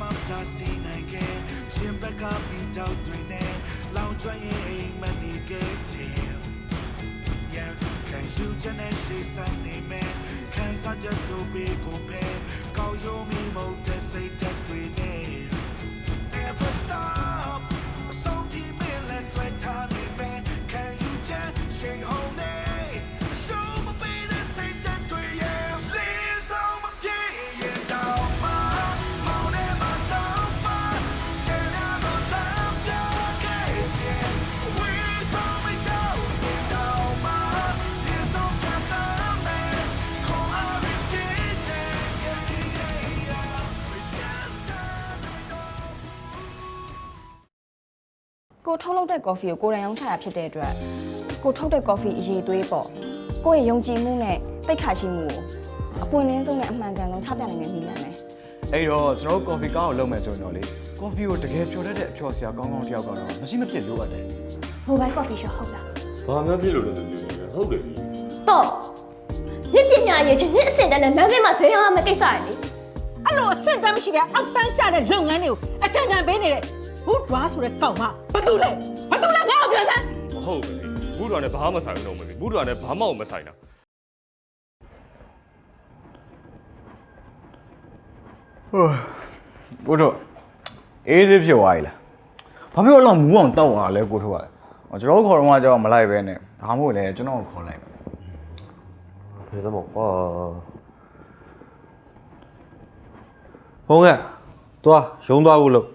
မှမတားဆီးနိုင်ခဲ့ရှင်ဘက်ကပြီးတော့တွင်နေလောင်ကျွမ်းရင်အိမ်မနေခဲ့တယ် Yeah, can you just say something man? Can I just do big compare? Call you me more to say that we need. Never ကိုထုတ်လုပ်တဲ့ကော်ဖီကိုကိုယ်တိုင်ရောင်းချတာဖြစ်တဲ့အတွက်ကိုထုတ်တဲ့ကော်ဖီအရေးသွေးပေါ့ကိုယ့်ရဲ့ယုံကြည်မှုနဲ့တိတ်ခါရှိမှုကိုအပွင့်လင်းဆုံးနဲ့အမှန်ကန်ဆုံးချပြနိုင်တဲ့နည်းလမ်းပဲအဲ့တော့ကျွန်တော်တို့ coffee ကောင်းအောင်လုပ်မယ်ဆိုရင်တော့လေ coffee ကိုတကယ်ဖြော်တတ်တဲ့အဖျော်စရာကောင်းကောင်းတစ်ယောက်ကတော့မရှိမဖြစ်လိုအပ်တယ်မိုဘိုင်းကော်ဖီရှော့ဟုတ်လားဘာမှဖြစ်လို့လဲသူပြောတယ်ဟုတ်တယ်ပြီတော့ညပညာရေးချင်းညအစင်တန်းနဲ့လမ်းဘေးမှာဈေးရောင်းရမယ့်ကိစ္စရလေအဲ့လိုအဆင့်တန်းမရှိတဲ့အောက်တန်းကျတဲ့လုပ်ငန်းတွေကိုအကြံဉာဏ်ပေးနေတဲ့ ဘူးဒွားဆိုတဲ့ကောင်မဘာတူလဲဘာတူလဲငါ့ကိုပြောစမ်းမဟုတ်ဘူးလေဘူးတော်နဲ့ဘာမှမဆိုင်ဘူးတော့မလေးဘူးတော်နဲ့ဘာမှမဆိုင်တာကိုတို့အေးသေးဖြစ်သွားပြီလားဘာဖြစ်လို့တော့မူးအောင်တောက်သွားလဲကိုတို့ကဟောကျွန်တော်တို့ခေါ်တော့ကကြောက်မလိုက်ပဲနဲ့ဒါမှမဟုတ်လေကျွန်တော်ကိုခေါ်လိုက်မယ်ဘယ်သမောကွာဖုန်းကသွားရုံးသွားဖို့လို့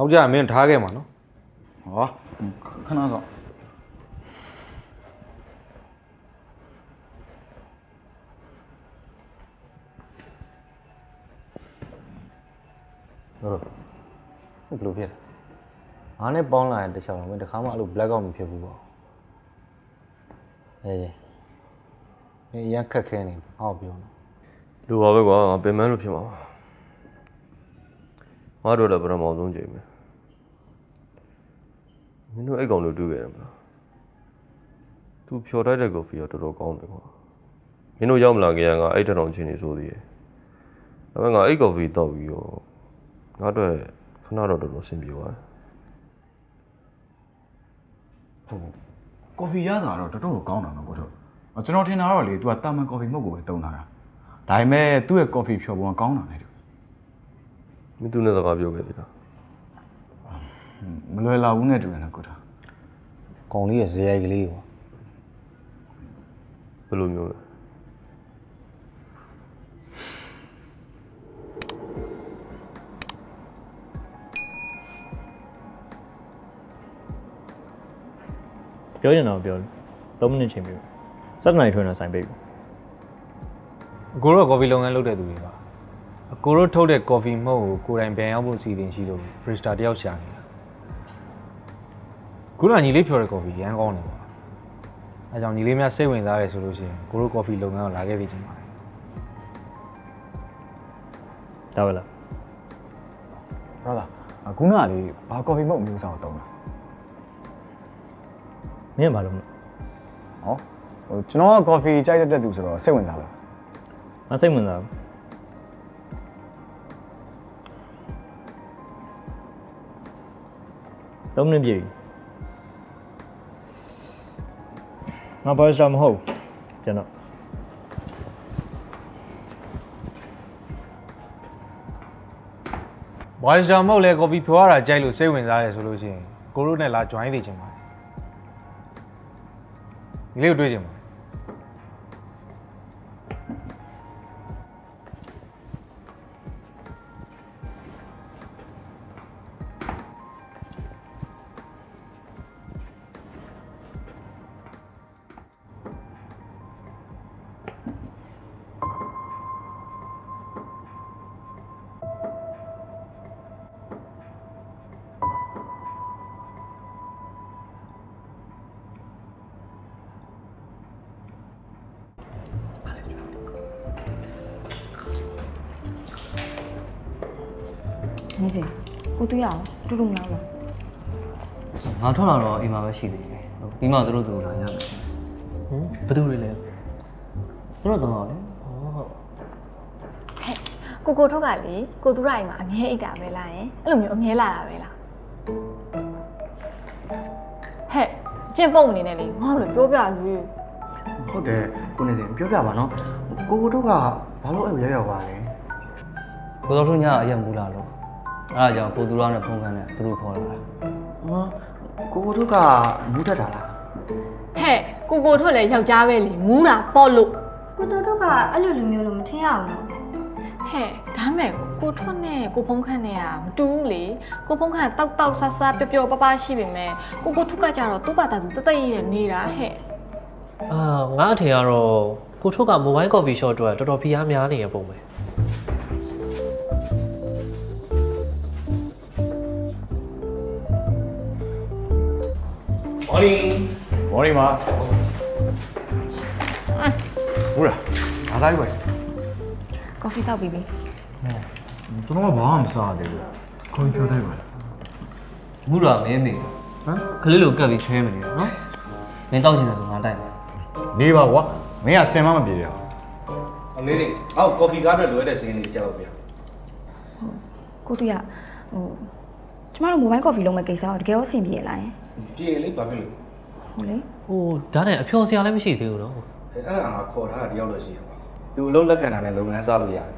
နောက်ကြရင်မင်းထားခဲ့မှာနော်ဟောခဏတော့ဟုတ်ဘယ်လိုဖြစ်လဲငါနဲ့ပေါင်းလာရင်တခြားတော့မင်းတစ်ခါမှအဲ့လို black out မဖြစ်ဘူးပေါ့အေးမင်းရန်ခက်ခဲနေဟောက်ပြောနော်လူပါပဲကွာငါပင်မလို့ဖြစ်မှာ ငါတို့လည်းပထမဆုံးချိန်ပဲမင်းတို့အဲ့ကောင်တို့တွေ့ခဲ့တယ်မလားသူဖြော်တိုက်တဲ့ကော်ဖီကတော်တော်ကောင်းတယ်ကွာမင်းတို့ရောက်မလာခင်ကငါအဲ့တထောင်ချင်းနေဆိုသေးတယ်ဒါပေမဲ့ငါအဲ့ကော်ဖီတောက်ပြီးတော့ငါတို့ခဏတော့တော်တော်ဆင်ပြေသွားတယ်ဟုတ်ကော်ဖီရတာတော့တော်တော်ကောင်းတာနော်ကိုတို့ဟောကျွန်တော်ထင်တာတော့လေ तू ကတာမန်ကော်ဖီမဟုတ်ကိုပဲတုံးတာဒါပေမဲ့သူ့ရဲ့ကော်ဖီဖြော်ပုံကကောင်းတာလေတူ မင်းသူနဲ့စကားပြောခဲ့ပြီလားမလွယ်လာဘူးနဲ့တူတယ်နော်ကိုတို့ကောင်လေးရဲ့ဇေယိုက်ကလေးပေါ့ဘယ်လိုမျိုးလဲပြောရင်တော့ပြောတယ်3မိနစ်ချိန်ပြီ7နိုင်ထွန်းတော့ဆိုင်ပေးပြီအကိုတို့ကကော်ဖီလုပ်ငန်းလုပ်တဲ့သူတွေပါ အကိုတို့ထုတ်တဲ့ကော်ဖီမဟုတ်ကိုကိုယ်တိုင်ပြန်ရောက်ဖို့အစီအစဉ်ရှိလို့ဘရစ်တာတယောက်ရှာနေတာခုနကညီလေးဖြော်တဲ့ကော်ဖီရမ်းကောင်းတယ်ပေါ့အဲကြောင့်ညီလေးများစိတ်ဝင်စားတယ်ဆိုလို့ရှိရင်ကိုတို့ကော်ဖီလုပ်ငန်းကိုလာခဲ့ပြီးချင်ပါတယ်ဒါပဲလားဟုတ်လားအခုနကလေဘာကော်ဖီမဟုတ်မျိုးစားကိုတုံးတာမင်းကဘာလို့မလဲဟောဟိုကျွန်တော်ကကော်ဖီကြိုက်တတ်တဲ့သူဆိုတော့စိတ်ဝင်စားလို့မစိတ်ဝင်စားဘူး 3မိနစ်ပြည့်ပြီငါဘာစတာမဟုတ်ကျွန်တော်ဘွားစတာမဟုတ်လဲကော်ဖီဖြော်ရတာကြိုက်လို့စိတ်ဝင်စားတယ်ဆိုလို့ရှိရင်ကိုတို့နဲ့လာ join နေချင်ပါတယ်ညီလေးကိုတွေ့ချင်ပါ ငင်းစင်ကိုတွေ့ရအောင်တူတူမလားလားငါထွက်လာတော့အိမ်မှာပဲရှိသေးတယ်ဟုတ်ပြီးမှသူတို့သူတို့လာရမယ်ဟမ်ဘယ်သူတွေလဲသူတို့တော့လေဟဲ့ကိုကိုထုတ်ကလေကိုသူရအိမ်မှာအမြဲအိတ်တာပဲလားယင်အဲ့လိုမျိုးအမြဲလာတာပဲလားဟဲ့ကျင့်ပုံအနေနဲ့လေငါ့လိုပြောပြလူဟုတ်တယ်ကိုနေစင်ပြောပြပါနော်ကိုကိုတို့ကဘာလို့အဲ့လိုရောက်ရောက်ပါလဲကိုတော်တို့ညအရက်မူလာလို့ အဲ့ဒါကြောင့်ကိုသူရနဲ့ဖုန်းခန်းနဲ့သူတို့ခေါ်လာတာဟောကိုကိုတို့ကမူးတတ်တာလားဟဲ့ကိုကိုထုတ်လည်းယောက်ျားပဲလေမူးတာပေါ့လို့ကိုတော်တို့ကအဲ့လိုလိုမျိုးလို့မထင်ရဘူးနော်ဟဲ့ဒါမဲ့ကိုထွန်းနဲ့ကိုဖုံးခန့်နဲ့ကမတူဘူးလေကိုဖုံးခန့်တောက်တောက်ဆဆပျော်ပျော်ပပရှိပေမဲ့ကိုကိုထုတ်ကကြတော့သူ့ဘာသာသူတသက်ရည်နေတာဟဲ့အာငါအထင်ကတော့ကိုထုတ်က mobile coffee shop အတွက်တော်တော်ဖိအားများနေရပုံပဲ မော်နီမာဟုတ်လားအားစားပြီပဲကော်ဖီတောက်ပြီးပြီကျွန်တော်ကဘာမှမစားသေးဘူးခွန်ပြောလိုက်ပါမူးတာမင်းမေဟမ်ကလေးလိုကပ်ပြီးချွဲမနေနော်မင်းတောက်ချင်တယ်ဆိုငါတိုက်မယ်နေပါကွာမင်းကစင်မမပြေရအောင်အမေလေးအောက်ကော်ဖီကားအတွက်လိုရတဲ့စင်းလေးကြောက်ပါဗျာကိုတူရဟို ကျမတို့မိုဘိုင်းကော်ဖီလုံးမဲ့ကိစ္စကိုတကယ်ရောအဆင်ပြေလားယင်ပြင်လေးဘာဖြစ်လို့ဟုတ်လေဟိုဒါနဲ့အဖျော်စရာလည်းမရှိသေးဘူးနော်အဲ့အဲ့ဒါငါခေါ်ထားတာတယောက်လို့ရှိရပါသူအလုံးလက်ခံတာနဲ့လုပ်ငန်းစားလို့ရတယ်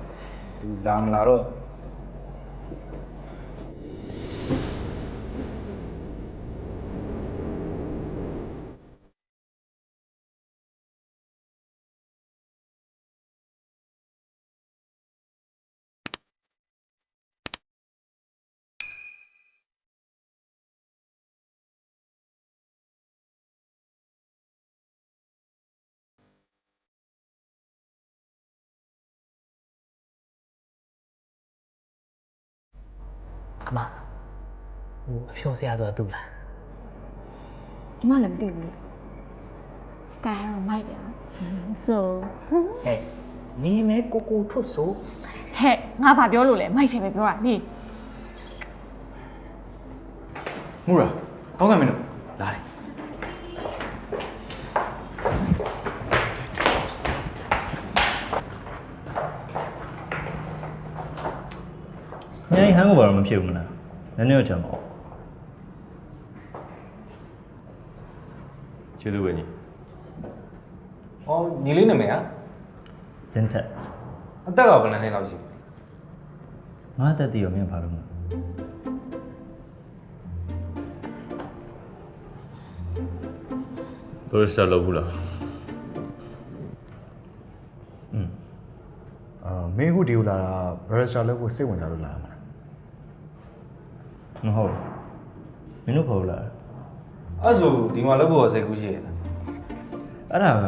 သူလာမလာတော့ အမဟိုအဖျော်စရာဆိုတာသူ့လားကျမလည်းမသိဘူးစတိုင်ရောမိုက်တယ်ဆိုဟဲ့နေမဲကိုကိုထွတ်ဆိုဟဲ့ငါဘာပြောလို့လဲမိုက်တယ်ပဲပြောတာနေမူရာကောင်းကင်မင်းတို့ အိမ်ဟန်ကိုဘာလို့မဖြစ်ဘူးမလားနည်းနည်းတော့ချမ်းပါကျေးဇူးပဲညီ။အော်ညီလေးနာမည်ကျန်ထက်ကအသက်ကဘယ်နှစ်နှစ်လောက်ရှိလဲငါတက်တည်ရောမြင်ပါလို့မလဲပရိုစတာလောက်ဘူးလားအာမင်းအခုဒီကိုလာတာ barrister လုပ်ဖို့စိတ်ဝင်စားလို့လာတာ မဟုတ်ဘူးမင်းတို့ခေါ်လာအဲ့ဆိုဒီမှာလုပ်ဖို့စိတ်ကူးရှိရလားအဲ့ဒါက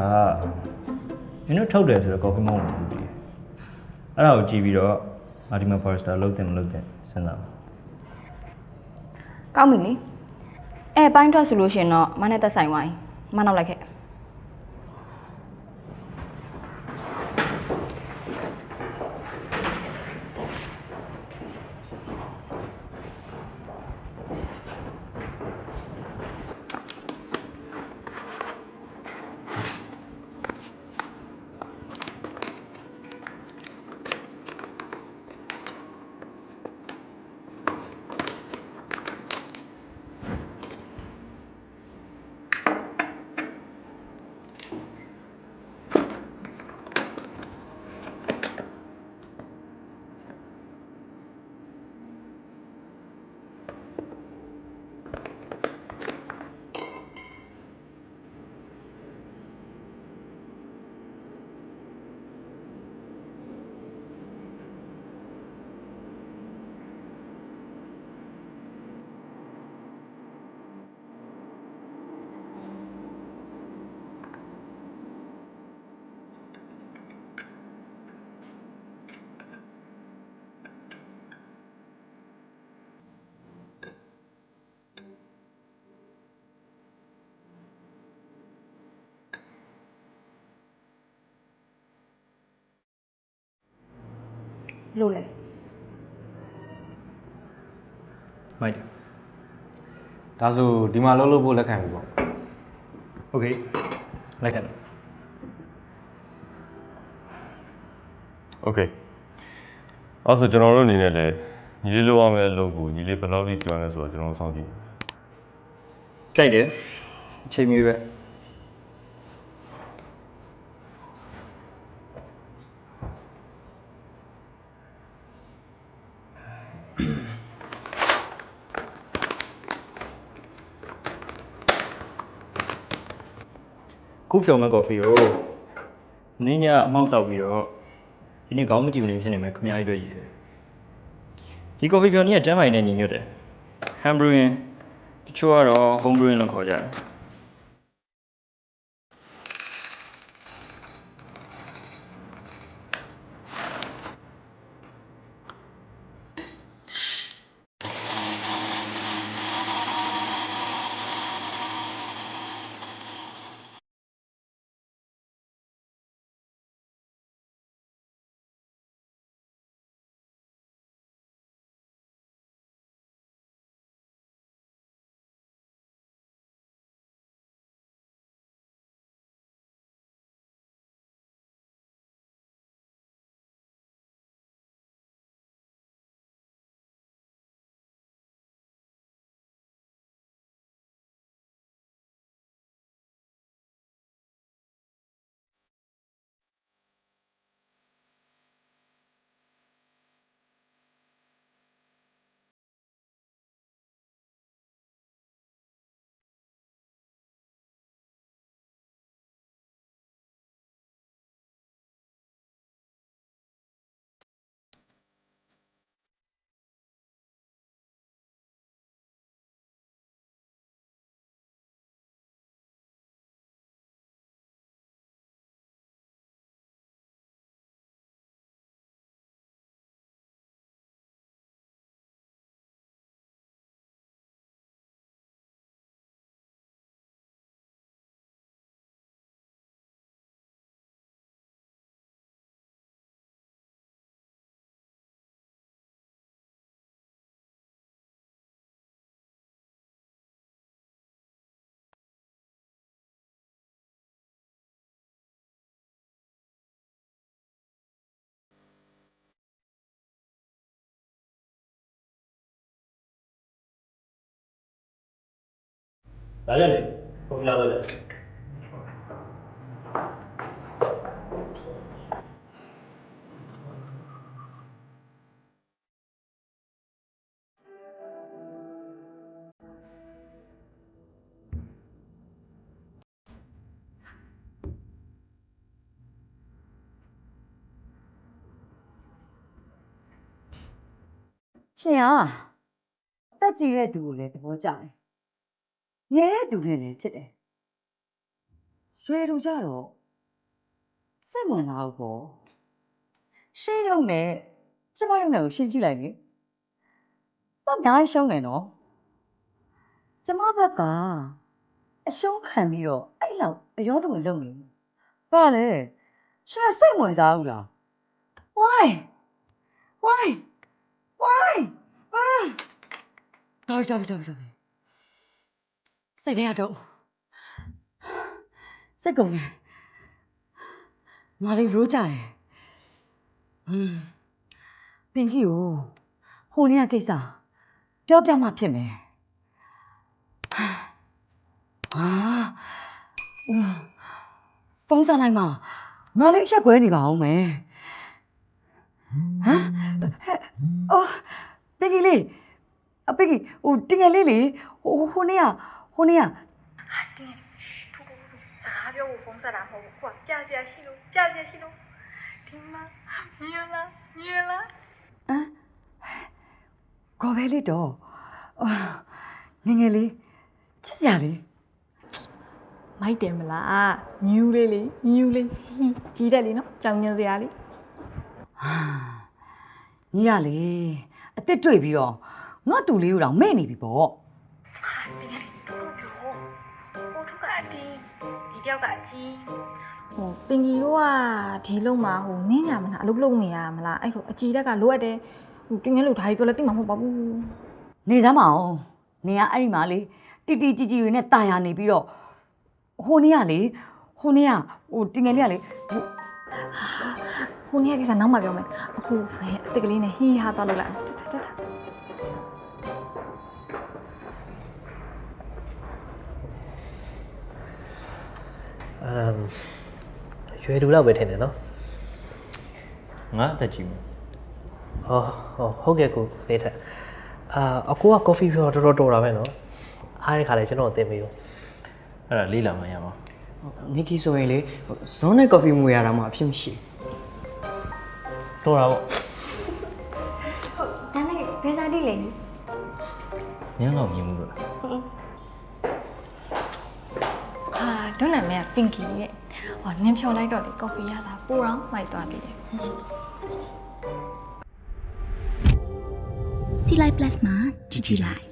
မင်းတို့ထုတ်တယ်ဆိုတော့ coffee မဟုတ်ဘူးဒီအဲ့ဒါကိုကြည့်ပြီးတော့ငါဒီမှာ forester လုပ်တယ်မလုပ်တယ်စဉ်းစားပါကောင်းပြီလေအဲပိုင်းထွက်ဆိုလို့ရှရင်တော့မနဲ့သက်ဆိုင်ဝိုင်းမနောက်လိုက်ခဲ့ လို့လေ မိုက်တယ် ဒါဆိုဒီမှာလုပ်လို့ဖို့လက်ခံပြီပေါ့ โอเคလိုက်ခဲ့တယ် โอเค အဲ့ဆိုကျွန်တော်တို့အနေနဲ့လည်းညီလေးလိုရမယ့်အလုပ်ကိုညီလေးဘယ်လောက်ထိကျွမ်းလဲဆိုတော့ကျွန်တော်စောင့်ကြည့် ကြိုက်တယ်အချိန်မျိုးပဲ ခုဖြုံမဲ့ကော်ဖီကိုနင်းညအမောက်တောက်ပြီးတော့ဒီနေ့ခေါင်းမကြည့်မနေဖြစ်နေမယ်ခမ ्या ကြီးတွေ့ရည်တယ်ဒီကော်ဖီဖြုံကြီးကကျမ်းမိုင်နဲ့ညီညွတ်တယ်ဟမ်ဘရူင်တချို့ကတော့ home brewing လို့ခေါ်ကြတယ် ဒါကြလေကော်ဖီလာတော့လေရှင်ဟာတက်ကြည့်တဲ့သူကိုလည်းသဘောကျတယ် ငယ်တဲ့သူနဲ့လည်းချစ်တယ်ရွှေလူကြတော့စိတ်ဝင်လာဘူးပေါ့ရှင်းရုံနဲ့ကျမရုံနဲ့ကိုရှင်းကြည့်လိုက်လေတော့အများကြီးရှုံးတယ်နော်ကျမဘက်ကအရှုံးခံပြီးတော့အဲ့လောက်အရောတုံလုံနေပါလေရှင်ကစိတ်ဝင်စားဘူးလား why why why အာတော်တော်တော်တော် စိတ်ထဲကတော့စိတ်ကုန်တယ်ငါလေးရိုးကြတယ်ဟွန်းပင်ကြီးကိုဟိုနေ့ကကိစ္စပြောပြမှဖြစ်မယ်ဟာอืมပုံစံလိုက်မှာငါလေးအချက်ကွဲနေပါအောင်မယ်ဟမ်အော်ပကီလေးအပကီဟိုတင်ငယ်လေးလေဟိုဟိုနေ့က ဟိုနေ့ကဟာတင်းထူထူထူစကားပြောဖို့ဖုန်းဆက်တာမဟုတ်ဘူးကွာပြစရာရှိလို့ပြစရာရှိလို့ဒီမှာမြင်လားမြင်လားဟမ်ကော်ပဲလေးတော့အာငယ်ငယ်လေးချစ်စရာလေးမိုက်တယ်မလားညူးလေးလေညူးလေးဟီးကြီးတယ်လေနော်ကြောင်ညံစရာလေးဟာညီရလေအစ်စ်တွေ့ပြီးတော့ငါတူလေးကိုတော့မဲ့နေပြီပေါ့ က်ကအကြီးဟိုပင်ကြီးတို့ကဒီလုံးမှာဟိုနင်းညာမလားအလုပ်လုပ်နေရမလားအဲ့လိုအကြီးတက်ကလိုအပ်တယ်ဟိုတင်းငယ်လို့ဒါကြီးပြောလဲသိမှာမဟုတ်ပါဘူးနေစမ်းမအောင်နေကအဲ့ဒီမှာလေတီတီជីជីတွေနဲ့တာယာနေပြီးတော့ဟိုနေ့ကလေဟိုနေ့ကဟိုတင်ငယ်လေးကလေဟိုဟိုနေ့ကကိစ္စနောက်မှပြောမယ်အခုဘယ်အစ်စ်ကလေးနဲ့ဟီးဟာသွားလို့လိုက် အမ်ရွယ်တူတော့ပဲထင်တယ်နော်ငါအသက်ကြီးမှာဟောဟောဟုတ်ကဲ့ကိုနေထက်အာအကိုကကော်ဖီဖြောတော်တော်တော်တာပဲနော်အားရခါလေကျွန်တော်တင်ပေးဦးအဲ့ဒါလေးလာမှရမှာနီကီဆိုရင်လေဇွန်နဲ့ကော်ဖီမူရတာမှအဖြစ်မရှိတော်တာပေါ့ဒါနဲ့ဘယ်စားတိလဲညံတော့မြင်မှုလို့လား ဟာဒုနာမည်ကပင်ကီရဲ့ဟောနင်းဖြော်လိုက်တော့လေကော်ဖီရတာပူတော့မိုက်သွားပြီကြည်လိုက် plus မှာကြည်ကြည်လိုက်